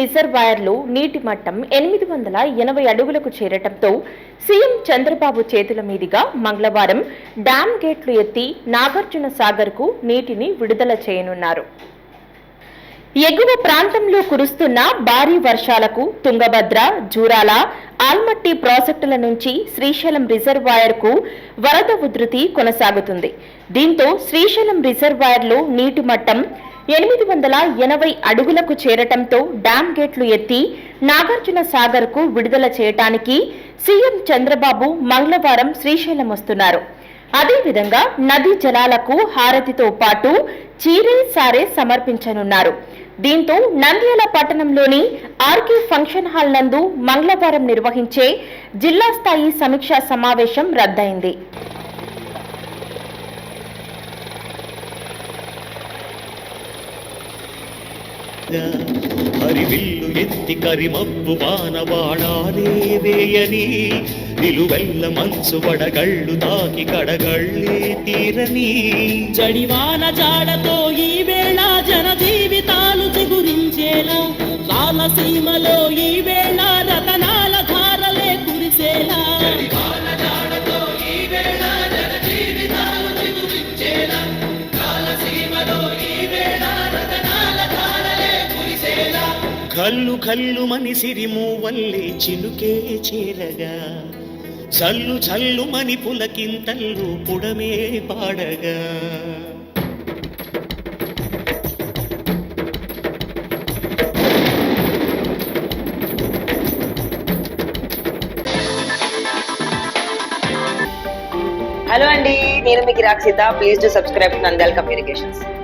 రిజర్వాయర్లో నీటి మట్టం ఎనిమిది వందల ఎనభై అడుగులకు చేరటంతో సీఎం చంద్రబాబు చేతుల మీదుగా మంగళవారం డ్యాం గేట్లు ఎత్తి నాగార్జున సాగర్కు నీటిని విడుదల చేయనున్నారు. ఎగువ ప్రాంతంలో కురుస్తున్న భారీ వర్షాలకు తుంగభద్ర జూరాల ఆల్మట్టి ప్రాజెక్టుల నుంచి శ్రీశైలం రిజర్వాయర్కు వరద ఉధృతి కొనసాగుతుంది. దీంతో శ్రీశైలం రిజర్వాయర్లో నీటి మట్టం ఎనిమిది వందల ఎనభై అడుగులకు చేరటంతో డ్యాం గేట్లు ఎత్తి నాగార్జున సాగర్కు విడుదల చేయటానికి సీఎం చంద్రబాబు మంగళవారం శ్రీశైలం వస్తున్నారు. అదేవిధంగా నదీ జలాలకు హారతితో పాటు చీరే సారే సమర్పించనున్నారు. దీంతో నంద్యాల పట్టణంలోని ఆర్కే ఫంక్షన్ హాల్ నందు మంగళవారం నిర్వహించే జిల్లా స్థాయి సమీక్షా సమావేశం రద్దయింది. అరివిల్లు ఎత్తి కరిమప్పు వానవాడాలే వేయని నిలువెల్ల మంచు వడగళ్ళు తాకి కడగళ్ళే తీరని జడివాన జాడతో ఈ వేళ జన జీవితాలు చిగురించేలా రాలసీమలో ఈ వేళ రతనాల ధారలే కురిసేలా కల్లు కల్లు మని సిరిము వల్లే చేరగా. చల్లు చల్లు మని పులకింతల్లు పుడమే పాడగా. హలో అండి నేను మీకు Rakshita please to subscribe Nandyala communications